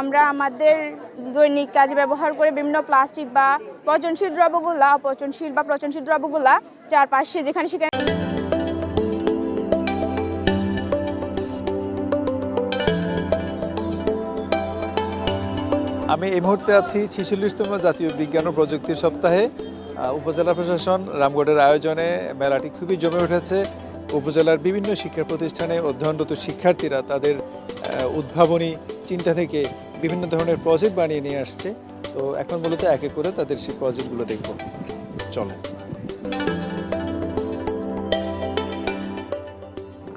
আমরা আমাদের দৈনিক কাজে ব্যবহার করে বিভিন্ন প্লাস্টিক বা পচনশীল দ্রব্যগুলা অপচনশীল বা পচনশীল দ্রব্যগুলা চারপাশে যেখানে সেখানে আমি এই মুহূর্তে আছি ছিচল্লিশতম জাতীয় বিজ্ঞান ও প্রযুক্তি সপ্তাহে উপজেলা প্রশাসন, রামগড়ের আয়োজনে মেলাটি খুবই জমে উঠেছে। উপজেলার বিভিন্ন শিক্ষা প্রতিষ্ঠানে অধ্যয়নরত শিক্ষার্থীরা তাদের উদ্ভাবনী চিন্তা থেকে বিভিন্ন ধরনের প্রজেক্ট বানিয়ে নিয়ে আসছে। তো এখন মূলত এক করে তাদের সেই প্রজেক্টগুলো দেখব। চলেন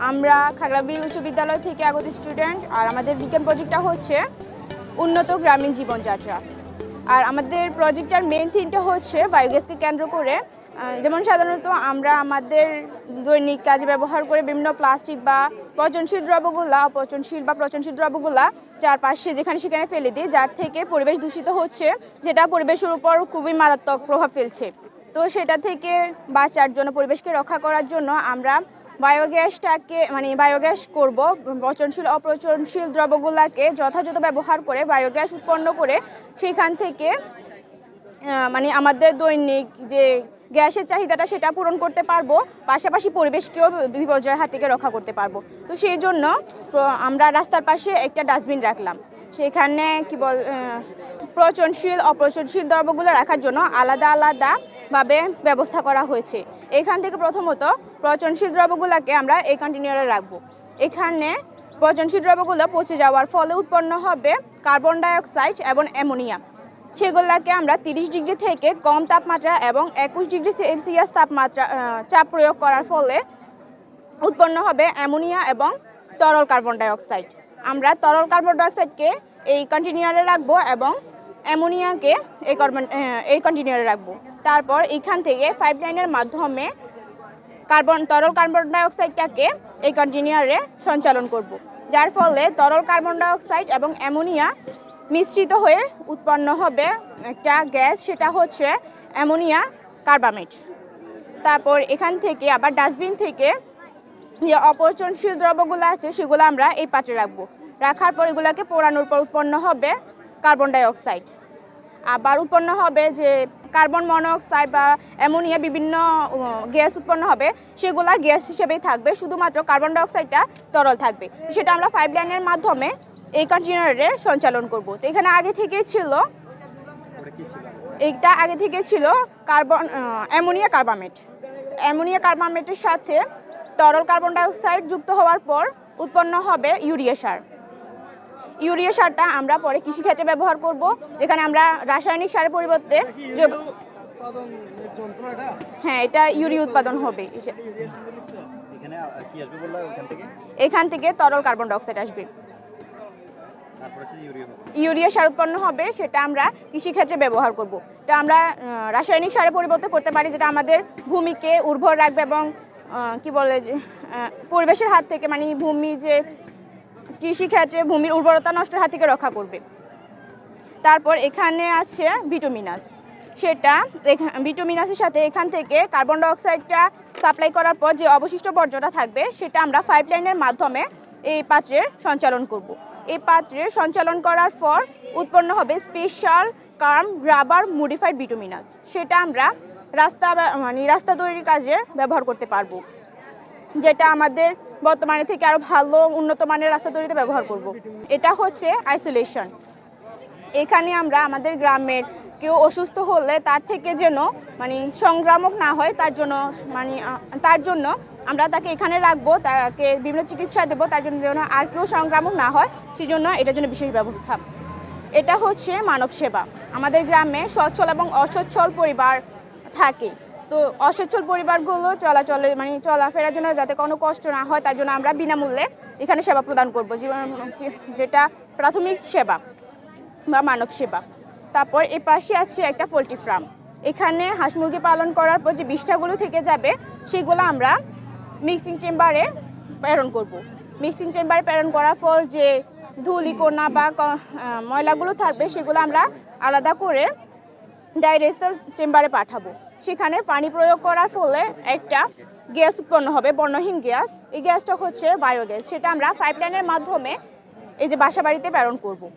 আমরা খাগড়াবিল উচ্চ বিদ্যালয় থেকে আগত স্টুডেন্ট আর আমাদের বিজ্ঞান প্রজেক্টটা হচ্ছে উন্নত গ্রামীণ জীবনযাত্রা। আর আমাদের প্রজেক্টটার মেন থিমটা হচ্ছে বায়োগ্যাসকে কেন্দ্র করে যেমন সাধারণত আমরা আমাদের দৈনিক কাজে ব্যবহার করে বিভিন্ন প্লাস্টিক বা পচনশীল দ্রব্যগুলা অপচনশীল বা পচনশীল দ্রব্যগুলা চারপাশে যেখানে সেখানে ফেলে দিই, যার থেকে পরিবেশ দূষিত হচ্ছে, যেটা পরিবেশের উপর খুবই মারাত্মক প্রভাব ফেলছে। তো সেটা থেকে বাঁচার জন্য, পরিবেশকে রক্ষা করার জন্য আমরা বায়োগ্যাসটাকে মানে বায়োগ্যাস করব, পচনশীল, অপচনশীল দ্রব্যগুলোকে যথাযথ ব্যবহার করে বায়োগ্যাস উৎপন্ন করে সেখান থেকে মানে আমাদের দৈনিক যে গ্যাসের চাহিদাটা সেটা পূরণ করতে পারব, পাশাপাশি পরিবেশকেও বিপর্যয়ের হাত থেকে রক্ষা করতে পারব। তো সেই জন্য আমরা রাস্তার পাশে একটা ডাস্টবিন রাখলাম। সেখানে কি বল পচনশীল অপচনশীল দ্রব্যগুলো রাখার জন্য আলাদা আলাদা ভাবে ব্যবস্থা করা হয়েছে। এখান থেকে প্রথমত পচনশীল দ্রব্যগুলোকে আমরা এই কন্টেনারে রাখব। এখানে পচনশীল দ্রব্যগুলো পচে যাওয়ার ফলে উৎপন্ন হবে কার্বন ডাইঅক্সাইড এবং অ্যামোনিয়া। সেগুলোকে আমরা তিরিশ ডিগ্রি থেকে কম তাপমাত্রা এবং একুশ ডিগ্রি সেলসিয়াস তাপমাত্রা চাপ প্রয়োগ করার ফলে উৎপন্ন হবে অ্যামোনিয়া এবং তরল কার্বন ডাইঅক্সাইড। আমরা তরল কার্বন ডাইঅক্সাইডকে এই কন্টিনিউয়ারে রাখব এবং অ্যামোনিয়াকে এই কার্বন এই কন্টিনিউয়ারে রাখব। তারপর এখান থেকে পাইপ লাইনের মাধ্যমে কার্বন, তরল কার্বন ডাইঅক্সাইডটাকে এই কন্টিনিউয়ারে সঞ্চালন করব। যার ফলে তরল কার্বন ডাইঅক্সাইড এবং অ্যামোনিয়া মিশ্রিত হয়ে উৎপন্ন হবে একটা গ্যাস, সেটা হচ্ছে অ্যামোনিয়া কার্বামেট। তারপর এখান থেকে আবার ডাস্টবিন থেকে যে অপচনশীল দ্রব্যগুলো আছে, সেগুলো আমরা এই পাত্রে রাখব। রাখার পর এগুলোকে পোড়ানোর পর উৎপন্ন হবে কার্বন ডাইঅক্সাইড। আবার উৎপন্ন হবে যে কার্বন মনোক্সাইড বা অ্যামোনিয়া বিভিন্ন গ্যাস উৎপন্ন হবে, সেগুলা গ্যাস হিসেবেই থাকবে। শুধুমাত্র কার্বন ডাইঅক্সাইডটা তরল থাকবে। সেটা আমরা পাইপ লাইনের মাধ্যমে এই কন্টেনারে সঞ্চালন করব? তো এখানে আগে থেকেই ছিল এইটা আগে থেকে ছিল কার্বন অ্যামোনিয়া কার্বামেট। অ্যামোনিয়া কার্বামেটের সাথে তরল কার্বন ডাইঅক্সাইড যুক্ত হওয়ার পর উৎপন্ন হবে ইউরিয়া সার। ইউরিয়া সারটা আমরা পরে কৃষিক্ষেত্রে ব্যবহার করব যেখানে আমরা রাসায়নিক সারের পরিবর্তে এটা হ্যাঁ এটা ইউরিয়া উৎপাদন হবে। এখানে থেকে? থেকে তরল কার্বন ডাইঅক্সাইড আসবে। ইউরিয়া সার উৎপন্ন হবে, সেটা আমরা কৃষিক্ষেত্রে ব্যবহার করব। এটা আমরা রাসায়নিক সারের পরিবর্তে করতে পারি, যেটা আমাদের ভূমিকে উর্বর রাখবে এবং কি বলে যে পরিবেশের হাত থেকে মানে ভূমি যে কৃষিক্ষেত্রে ভূমির উর্বরতা নষ্টের হাত থেকে রক্ষা করবে। তারপর এখানে আছে ভিটামিনাস। সেটা ভিটামিনাসের সাথে এখান থেকে কার্বন ডাইঅক্সাইডটা সাপ্লাই করার পর যে অবশিষ্ট বর্জ্যটা থাকবে, সেটা আমরা পাইপ লাইনের মাধ্যমে এই পাত্রে সঞ্চালন করব। এই পাত্রে সঞ্চালন করার পর উৎপন্ন হবে স্পেশাল কার্ম রাবার মডিফাইড ভিটামিনাস সেটা আমরা রাস্তা মানে রাস্তা তৈরির কাজে ব্যবহার করতে পারব। যেটা আমাদের বর্তমানে থেকে আরও ভালো, উন্নত মানের রাস্তা তৈরিতে ব্যবহার করব। এটা হচ্ছে আইসোলেশন এখানে আমরা আমাদের গ্রামের কেউ অসুস্থ হলে তার থেকে যেন মানে সংক্রামক না হয়, তার জন্য মানে তার জন্য আমরা তাকে এখানে রাখব, তাকে বিভিন্ন চিকিৎসা দেবো, তার জন্য যেন আর কেউ সংক্রামক না হয় সেই জন্য এটার জন্য বিশেষ ব্যবস্থা। এটা হচ্ছে মানব সেবা। আমাদের গ্রামে সচ্ছল এবং অসচ্ছল পরিবার থাকে। তো অসচ্ছল পরিবারগুলো চলাচলে মানে চলাফেরার জন্য যাতে কোনো কষ্ট না হয়, তার জন্য আমরা বিনামূল্যে এখানে সেবা প্রদান করব। জীবন যেটা প্রাথমিক সেবা বা মানব সেবা। তারপর এ পাশে আছে একটা পোলট্রি ফার্ম। এখানে হাঁস মুরগি পালন করার পর যে বিষ্ঠাগুলো থেকে যাবে, সেগুলো আমরা মিক্সিং চেম্বারে প্রেরণ করব। মিক্সিং চেম্বারে প্রেরণ করার ফল যে ধুলিকোনা বা ক- ময়লাগুলো থাকবে, সেগুলো আমরা আলাদা করে ডাইরেস্টাল চেম্বারে পাঠাবো। সেখানে পানি প্রয়োগ করার ফলে একটা গ্যাস উৎপন্ন হবে, বর্ণহীন গ্যাস। এই গ্যাসটা হচ্ছে বায়োগ্যাস সেটা আমরা পাইপলাইনের মাধ্যমে এই যে বাসা বাড়িতে প্রেরণ করব।